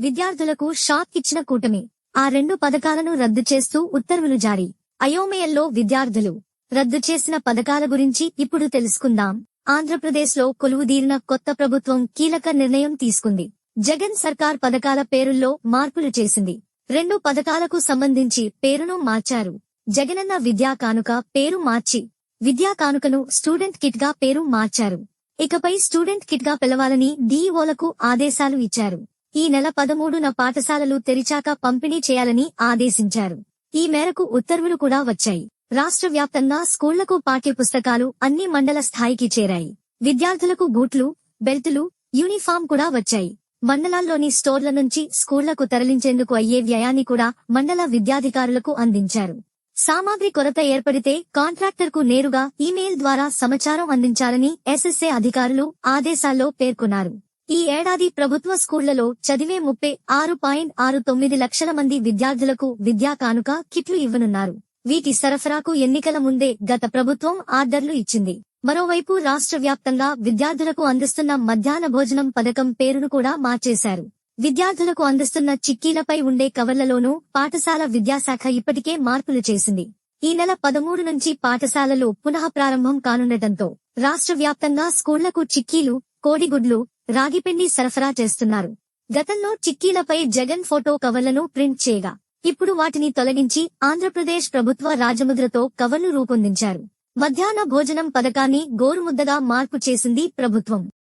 విద్యార్థులకు షాక్ ఇచ్చిన కూటమి. ఆ రెండు పథకాలను రద్దు చేస్తూ ఉత్తర్వులు జారీ. అయోమయంలో విద్యార్థులు. రద్దు చేసిన పథకాల గురించి ఇప్పుడు తెలుసుకుందాం. ఆంధ్రప్రదేశ్లో కొలువుదీరిన కొత్త ప్రభుత్వం కీలక నిర్ణయం తీసుకుంది. జగన్ సర్కార్ పథకాల పేరుల్లో మార్పులు చేసింది. రెండు పథకాలకు సంబంధించి పేరును మార్చారు. జగనన్న విద్యా కానుక పేరు మార్చి విద్యా కానుకను స్టూడెంట్ కిట్గా పేరు మార్చారు. ఇకపై స్టూడెంట్ కిట్గా పిలవాలని డీఈఓలకు ఆదేశాలు ఇచ్చారు. ఈ నెల పదమూడున పాఠశాలలు తెరిచాక పంపిణీ చేయాలని ఆదేశించారు. ఈ మేరకు ఉత్తర్వులు కూడా వచ్చాయి. రాష్ట్ర వ్యాప్తంగా స్కూళ్ళకు పాఠ్యపుస్తకాలు అన్ని మండల స్థాయికి చేరాయి. విద్యార్థులకు బూట్లు బెల్టులు యూనిఫామ్ కూడా వచ్చాయి. మండలాల్లోని స్టోర్ల నుంచి స్కూళ్ళకు తరలించేందుకు అయ్యే వ్యయాన్ని కూడా మండల విద్యాధికారులకు అందించారు. సామాగ్రి కొరత ఏర్పడితే కాంట్రాక్టర్కు నేరుగా ఈమెయిల్ ద్వారా సమాచారం అందించాలని ఎస్ఎస్ఏ అధికారులు ఆదేశాల్లో పేర్కొన్నారు. ఈ ఏడాది ప్రభుత్వ స్కూళ్ళలో చదివే ముప్పై ఆరు పాయింట్ ఆరు తొమ్మిది లక్షల మంది విద్యార్థులకు విద్యా కానుక కిట్లు ఇవ్వనున్నారు. వీటి సరఫరాకు ఎన్నికల ముందే గత ప్రభుత్వం ఆర్డర్లు ఇచ్చింది. మరోవైపు రాష్ట్ర వ్యాప్తంగా విద్యార్థులకు అందిస్తున్న మధ్యాహ్న భోజనం పథకం పేరును కూడా మార్చేశారు. విద్యార్థులకు అందిస్తున్న చిక్కీలపై ఉండే కవర్లలోనూ పాఠశాల విద్యాశాఖ ఇప్పటికే మార్పులు చేసింది. ఈ నెల పదమూడు నుంచి పాఠశాలలు పునః ప్రారంభం కానుండటంతో రాష్ట్ర వ్యాప్తంగా స్కూళ్ళకు చిక్కీలు కోడిగుడ్లు రాగిపిండి సరఫరా చేస్తున్నారు. గతంలో చిక్కీలపై జగన్ ఫోటో కవర్లను ప్రింట్ చేయగా ఇప్పుడు వాటిని తొలగించి ఆంధ్రప్రదేశ్ ప్రభుత్వ రాజముద్రతో కవర్లు రూపొందించారు. మధ్యాహ్న భోజనం పథకాన్ని గోరుముద్దగా మార్పు చేసింది ప్రభుత్వం.